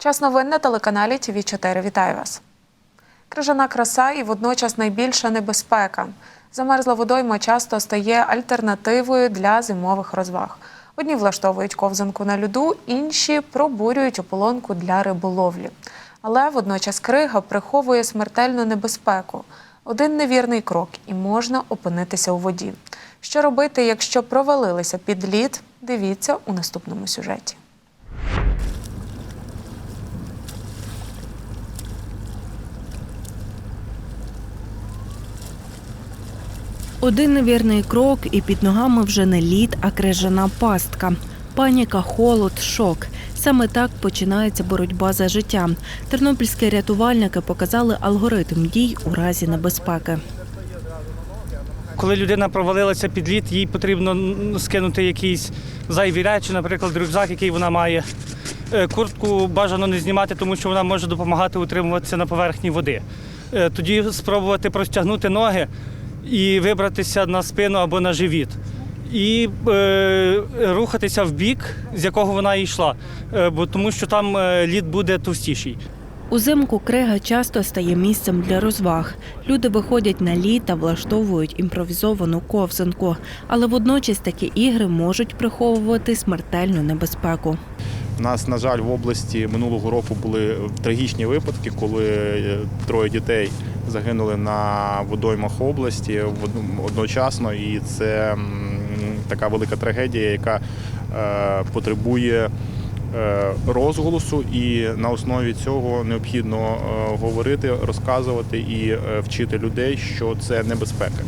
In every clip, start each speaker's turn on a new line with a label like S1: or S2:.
S1: Час новин на телеканалі ТВ 4 Вітаю вас. Крижана краса і водночас найбільша небезпека. Замерзла водойма часто стає альтернативою для зимових розваг. Одні влаштовують ковзанку на льоду, інші пробурюють ополонку для риболовлі. Але водночас крига приховує смертельну небезпеку. Один невірний крок і можна опинитися у воді. Що робити, якщо провалилися під лід? Дивіться у наступному сюжеті.
S2: Один невірний крок, і під ногами вже не лід, а крижана пастка. Паніка, холод, шок. Саме так починається боротьба за життя. Тернопільські рятувальники показали алгоритм дій у разі небезпеки.
S3: Коли людина провалилася під лід, їй потрібно скинути якісь зайві речі, наприклад, рюкзак, який вона має. Е, Куртку бажано не знімати, тому що вона може допомагати утримуватися на поверхні води. Е, Тоді спробувати простягнути ноги і вибратися на спину або на живіт. І е, рухатися в бік, з якого вона йшла, е, бо тому що там е, лід буде товстіший.
S2: Узимку крига часто стає місцем для розваг. Люди виходять на лід та влаштовують імпровізовану ковзанку. Але водночас такі ігри можуть приховувати смертельну небезпеку.
S4: У нас, на жаль, в області минулого року були трагічні випадки, коли е, троє дітей загинули на водоймах області одночасно, і це така велика трагедія, яка е, потребує е, розголосу, і на основі цього необхідно говорити, розказувати і вчити людей, що це небезпека.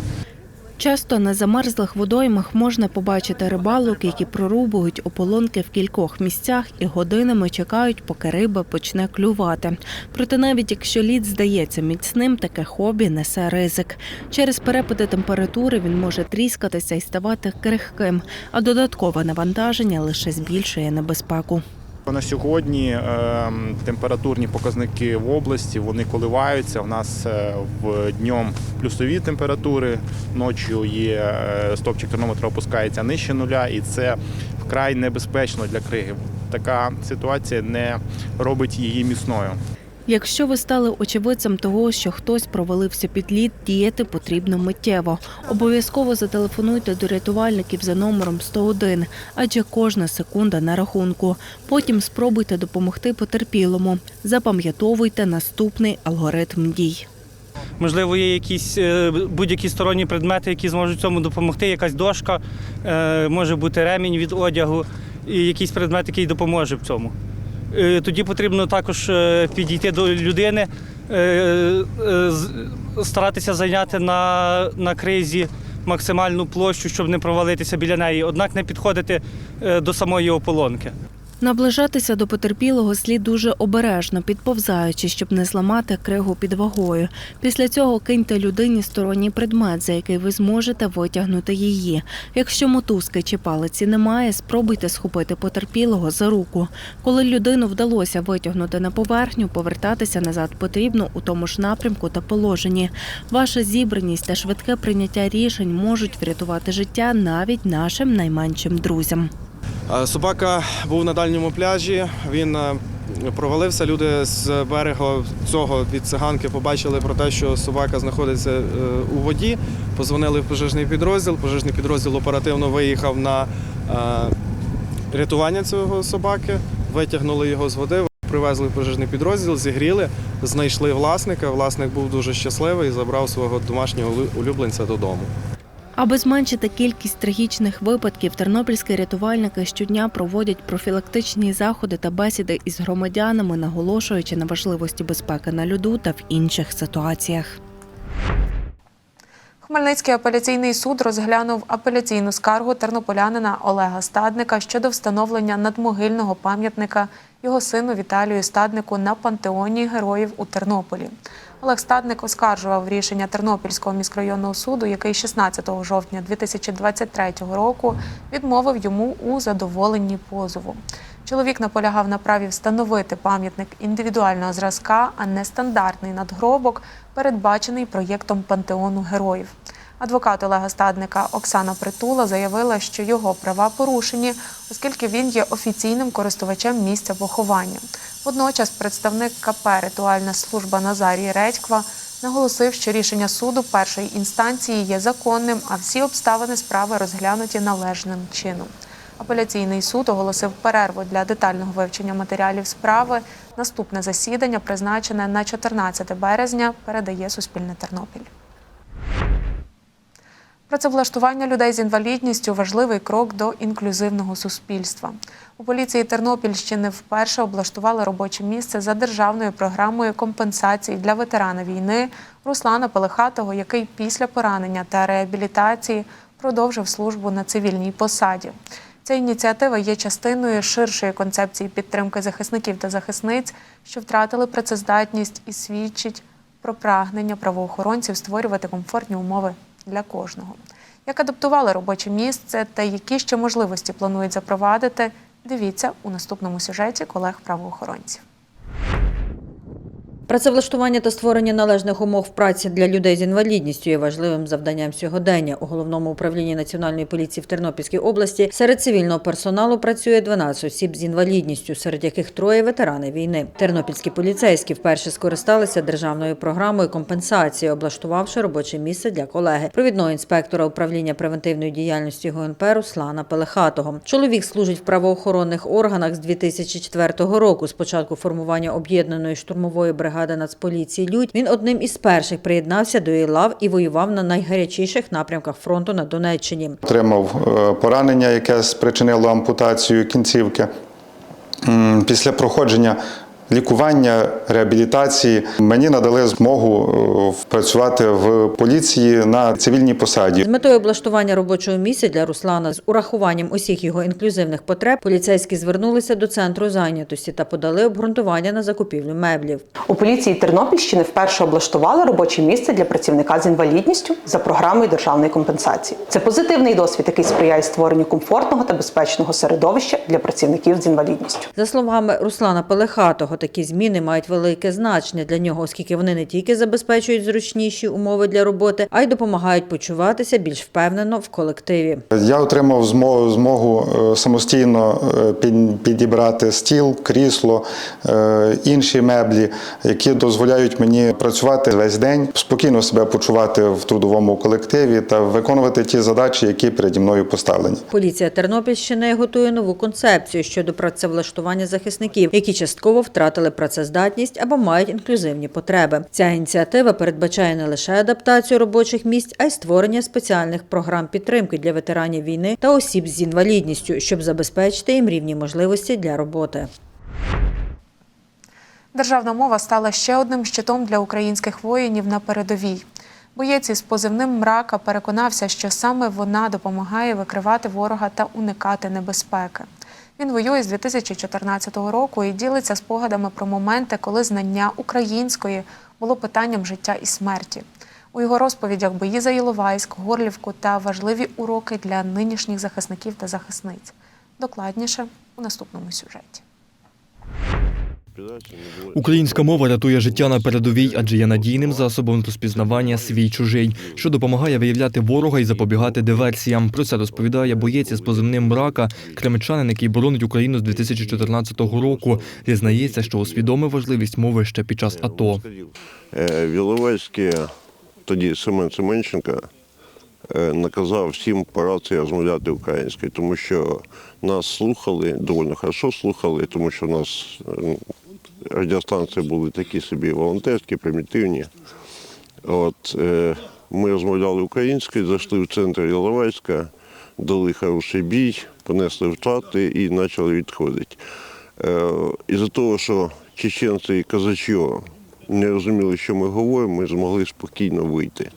S2: Часто на замерзлих водоймах можна побачити рибалок, які прорубують ополонки в кількох місцях і годинами чекають, поки риба почне клювати. Проте навіть якщо лід здається міцним, таке хобі несе ризик. Через перепади температури він може тріскатися і ставати крихким, а додаткове навантаження лише збільшує небезпеку.
S4: На сьогодні е, температурні показники в області вони коливаються. У нас е, в днем плюсові температури, ночі є е, стопчик термометра опускається нижче нуля, і це вкрай небезпечно для криги. Така ситуація не робить її міцною.
S2: Якщо ви стали очевидцем того, що хтось провалився під лід, діяти потрібно миттєво. Обов'язково зателефонуйте до рятувальників за номером 101, адже кожна секунда на рахунку. Потім спробуйте допомогти потерпілому. Запам'ятовуйте наступний алгоритм дій.
S3: Можливо, є якісь е, будь-які сторонні предмети, які зможуть цьому допомогти. Якась дошка, е, може бути ремінь від одягу, і якийсь предмет, який допоможе в цьому. Е, Тоді потрібно також е, підійти до людини, е, старатися зайняти на, на кризі максимальну площу, щоб не провалитися біля неї, однак не підходити до самої ополонки.
S2: Наближатися до потерпілого слід дуже обережно, підповзаючи, щоб не зламати кригу під вагою. Після цього киньте людині сторонній предмет, за який ви зможете витягнути її. Якщо мотузки чи палиці немає, спробуйте схопити потерпілого за руку. Коли людину вдалося витягнути на поверхню, повертатися назад потрібно у тому ж напрямку та положенні. Ваша зібраність та швидке прийняття рішень можуть врятувати життя навіть нашим найменшим друзям.
S5: Е, Собака був на дальньому пляжі. Він е, провалився. Люди з берега цього від циганки побачили про те, що собака знаходиться е, у воді. Позвонили в пожежний підрозділ. Пожежний підрозділ оперативно виїхав на рятування цього собаки, витягнули його з води. Привезли в пожежний підрозділ, зігріли, знайшли власника. Власник був дуже щасливий і забрав свого домашнього улюбленця додому.
S2: Аби зменшити кількість трагічних випадків, тернопільські рятувальники щодня проводять профілактичні заходи та бесіди із громадянами, наголошуючи на важливості безпеки на льоду та в інших ситуаціях.
S1: Хмельницький апеляційний суд розглянув апеляційну скаргу тернополянина Олега Стадника щодо встановлення надмогильного пам'ятника його сину Віталію Стаднику на пантеоні героїв у Тернополі. Олег Стадник оскаржував рішення Тернопільського міськрайонного суду, який 16 жовтня 2023 року відмовив йому у задоволенні позову. Чоловік наполягав на праві встановити пам'ятник індивідуального зразка, а не стандартний надгробок, передбачений проєктом пантеону героїв. Адвокат Олега Стадника Оксана Притула заявила, що його права порушені, оскільки він є офіційним користувачем місця поховання. Водночас представник КП Ритуальна служба Назарій Редьква наголосив, що рішення суду першої інстанції є законним, а всі обставини справи розглянуті належним чином. Апеляційний суд оголосив перерву для детального вивчення матеріалів справи. Наступне засідання, призначене на 14 березня, передає Суспільне Тернопіль. Працевлаштування людей з інвалідністю важливий крок до інклюзивного суспільства. У поліції Тернопільщини вперше облаштували робоче місце за державною програмою компенсації для ветерана війни Руслана Пелехатого, який після поранення та реабілітації продовжив службу на цивільній посаді. Ця ініціатива є частиною ширшої концепції підтримки захисників та захисниць, що втратили працездатність і свідчить про прагнення правоохоронців створювати комфортні умови для кожного. Як адаптували робоче місце та які ще можливості планують запровадити, дивіться у наступному сюжеті колег-правоохоронців.
S6: Працевлаштування та створення належних умов праці для людей з інвалідністю є важливим завданням сьогодення. У головному управлінні національної поліції в Тернопільській області серед цивільного персоналу працює 12 осіб з інвалідністю, серед яких троє ветерани війни. Тернопільські поліцейські вперше скористалися державною програмою компенсації, облаштувавши робоче місце для колеги, провідного інспектора управління превентивної діяльності ГУНП Руслана Пелехатого. Чоловік служить в правоохоронних органах з 2004 року. З початку формування об'єднаної штурмової бригади Нацполіції Людь він одним із перших приєднався до ІЛАВ і воював на найгарячіших напрямках фронту на Донеччині.
S7: Отримав е, поранення, яке спричинило ампутацію кінцівки. Після проходження лікування, реабілітації мені надали змогу е, працювати в поліції на цивільній посаді.
S6: З метою облаштування робочого місця для Руслана з урахуванням усіх його інклюзивних потреб поліцейські звернулися до центру зайнятості та подали обґрунтування на закупівлю меблів.
S8: У поліції Тернопільщини вперше облаштували робоче місце для працівника з інвалідністю за програмою державної компенсації. Це позитивний досвід, який сприяє створенню комфортного та безпечного середовища для працівників з інвалідністю.
S6: За словами Руслана Пелехатого, такі зміни мають велике значення для нього, оскільки вони не тільки забезпечують зручніші умови для роботи, а й допомагають почуватися більш впевнено в колективі.
S7: Я отримав змогу, змогу е, самостійно е, підібрати стіл, крісло, е, інші меблі, які дозволяють мені працювати весь день, спокійно себе почувати в трудовому колективі та виконувати ті задачі, які переді мною поставлені.
S6: Поліція Тернопільщини готує нову концепцію щодо працевлаштування захисників, які частково втратили працездатність або мають інклюзивні потреби. Ця ініціатива передбачає не лише адаптацію робочих місць, а й створення спеціальних програм підтримки для ветеранів війни та осіб з інвалідністю, щоб забезпечити їм рівні можливості для роботи.
S1: Державна мова стала ще одним щитом для українських воїнів на передовій. Боєць із позивним мрака переконався, що саме вона допомагає викривати ворога та уникати небезпеки. Він воює з 2014 року і ділиться спогадами про моменти, коли знання української було питанням життя і смерті. У його розповідях бої за Іловайськ, Горлівку та важливі уроки для нинішніх захисників та захисниць. Докладніше у наступному сюжеті.
S9: Українська мова рятує життя на передовій, адже є надійним засобом розпізнавання свій чужий, що допомагає виявляти ворога і запобігати диверсіям. Про це розповідає боєць із позивним мрака, кремечанин, який боронить Україну з 2014 року. Зізнається, що усвідомив важливість мови ще під час АТО.
S10: Е, тоді Семен Семенченко е, наказав всім по рації розмовляти українською, тому що нас слухали, доволі хорошо слухали, тому що нас радіостанції були такі собі волонтерські, примітивні. От, е, ми розмовляли українською, зайшли в центр Іловайська, дали хороший бій, понесли втрати і почали відходити. Е, Із-за того, що чеченці і казачо не розуміли, що ми говоримо, ми змогли спокійно вийти.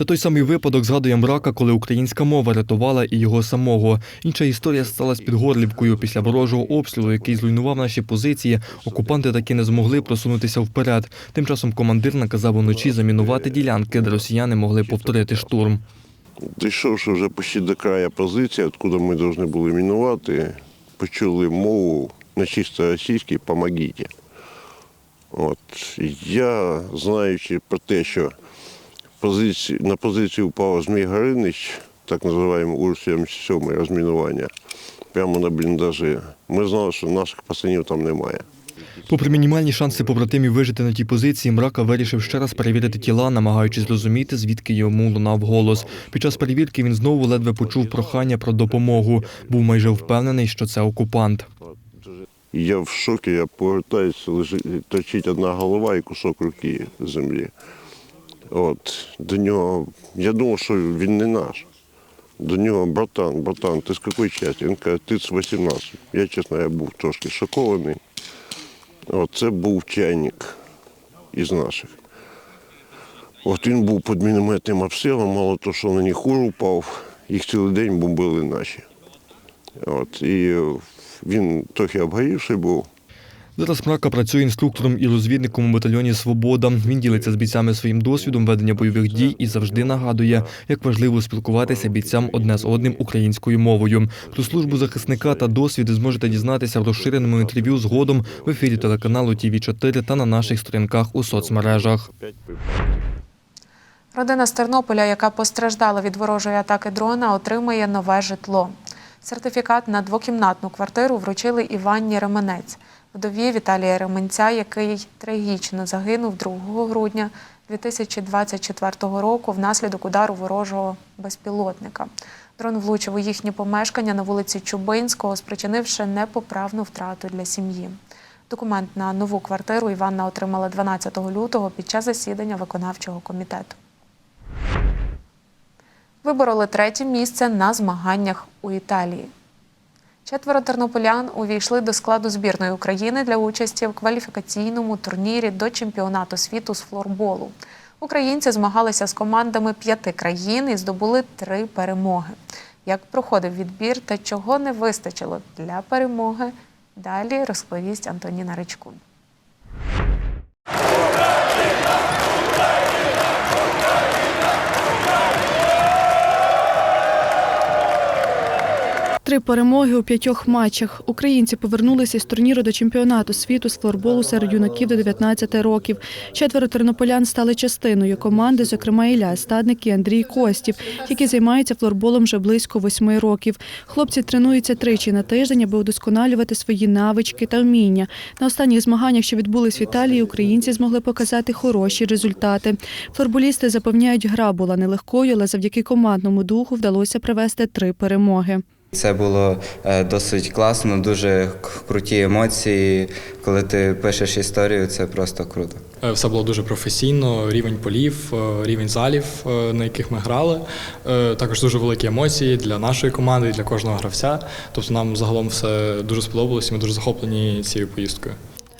S9: Це той самий випадок, згадує мрака, коли українська мова рятувала і його самого. Інша історія сталася під Горлівкою. Після ворожого обстрілу, який зруйнував наші позиції, окупанти таки не змогли просунутися вперед. Тим часом командир наказав уночі замінувати ділянки, де росіяни могли повторити штурм.
S10: Дійшовши вже почти до краю позиції, откуда ми повинні були мінувати, почули мову на чисто російській «помогіть». От. Я, знаючи про те, що позиції, на позицію впав Змій Гаринич, так називаємо УР-77 розмінування, прямо на бліндажі. Ми знали, що наших пацанів там немає.
S9: Попри мінімальні шанси побратимів вижити на тій позиції, мрака вирішив ще раз перевірити тіла, намагаючись зрозуміти, звідки йому лунав голос. Під час перевірки він знову ледве почув прохання про допомогу. Був майже впевнений, що це окупант.
S10: Я в шокі, я повертаюся, лежить, торчить одна голова і кусок руки землі. От, до нього, я думав, що він не наш. До нього, братан, братан, ти з якої частини? Він каже, ти з 18. Я, чесно, я був трошки шокований. От, це був чайник із наших. От він був під мінометним обстрілом, мало того, що на них ур упав, їх цілий день бомбили наші. От, і він трохи обгорівший був.
S9: Зараз мрака працює інструктором і розвідником у батальйоні Свобода. Він ділиться з бійцями своїм досвідом ведення бойових дій і завжди нагадує, як важливо спілкуватися бійцям одне з одним українською мовою. Про службу захисника та досвід зможете дізнатися в розширеному інтерв'ю згодом в ефірі телеканалу ТІВІ 4 та на наших сторінках у соцмережах.
S1: Родина з Тернополя, яка постраждала від ворожої атаки дрона, отримає нове житло. Сертифікат на двокімнатну квартиру вручили Іванні Ременець, вдові Віталія Ременця, який трагічно загинув 2 грудня 2024 року внаслідок удару ворожого безпілотника. Дрон влучив у їхнє помешкання на вулиці Чубинського, спричинивши непоправну втрату для сім'ї. Документ на нову квартиру Іванна отримала 12 лютого під час засідання виконавчого комітету. Вибороли третє місце на змаганнях у Італії. Четверо тернополян увійшли до складу збірної України для участі в кваліфікаційному турнірі до чемпіонату світу з флорболу. Українці змагалися з командами п'яти країн і здобули три перемоги. Як проходив відбір та чого не вистачило для перемоги, далі розповість Антоніна Ричкун.
S11: Три перемоги у п'ятьох матчах. Українці повернулися з турніру до чемпіонату світу з флорболу серед юнаків до 19 років. Четверо тернополян стали частиною команди, зокрема Ілля Стадник і Андрій Костів, які займаються флорболом вже близько восьми років. Хлопці тренуються тричі на тиждень, аби удосконалювати свої навички та вміння. На останніх змаганнях, що відбулись в Італії, українці змогли показати хороші результати. Флорболісти запевняють, гра була нелегкою, але завдяки командному духу вдалося привести три перемоги.
S12: Це було е, досить класно, дуже круті емоції. Коли ти пишеш історію, це просто круто.
S13: Е, Все було дуже професійно, рівень полів, е, рівень залів, на яких ми грали. Також дуже великі емоції для нашої команди і для кожного гравця. Тобто нам загалом все дуже сподобалося, ми дуже захоплені цією поїздкою.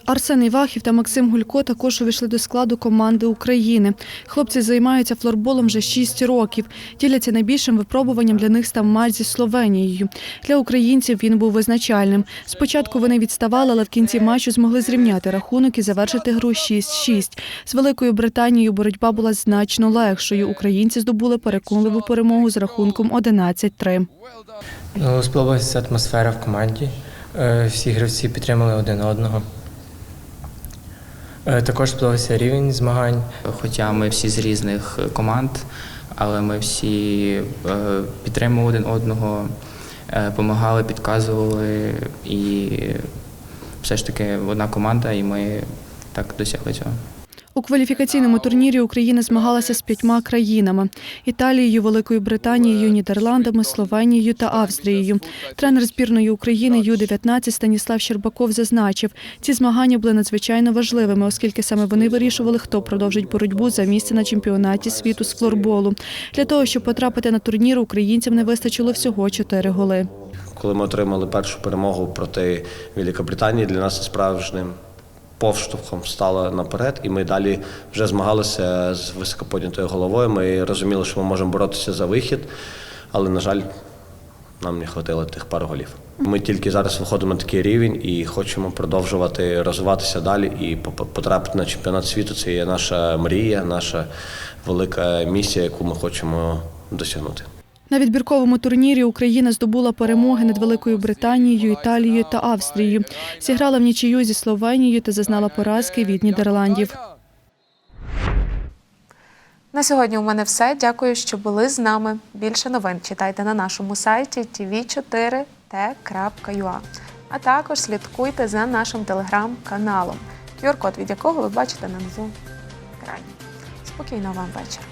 S11: Арсен Івахів та Максим Гулько також увійшли до складу команди України. Хлопці займаються флорболом вже 6 років. Діляться найбільшим випробуванням для них став матч зі Словенією. Для українців він був визначальним. Спочатку вони відставали, але в кінці матчу змогли зрівняти рахунок і завершити гру 6-6. З Великою Британією боротьба була значно легшою. Українці здобули переконливу перемогу з рахунком 11-3.
S14: Ну, сподобалася атмосфера в команді. Е, Всі гравці підтримали один одного. Е, Також сподобався рівень змагань.
S15: Хоча ми всі з різних е, команд, але ми всі е, підтримували один одного, допомагали, підказували і все ж таки одна команда, і ми так досягли цього.
S11: У кваліфікаційному турнірі Україна змагалася з п'ятьма країнами: Італією, Великою Британією, Нідерландами, Словенією та Австрією. Тренер збірної України Ю-19 Станіслав Щербаков зазначив, ці змагання були надзвичайно важливими, оскільки саме вони вирішували, хто продовжить боротьбу за місце на чемпіонаті світу з флорболу. Для того, щоб потрапити на турнір, українцям не вистачило всього чотири голи.
S16: Коли ми отримали першу перемогу проти Великобританії, для нас справжнім повштовхом стало наперед, і ми далі вже змагалися з високоподнятою головою. Ми розуміли, що ми можемо боротися за вихід, але, на жаль, нам не вистачило тих пару голів. Ми тільки зараз виходимо на такий рівень і хочемо продовжувати розвиватися далі і потрапити на чемпіонат світу. Це є наша мрія, наша велика місія, яку ми хочемо досягнути.
S11: На відбірковому турнірі Україна здобула перемоги над Великою Британією, Італією та Австрією. Зіграла в нічию зі Словенією та зазнала поразки від Нідерландів.
S1: На сьогодні у мене все. Дякую, що були з нами. Більше новин читайте на нашому сайті tv4t.ua. А також слідкуйте за нашим телеграм-каналом, QR-код від якого ви бачите на низу екрані. Спокійного вам вечора.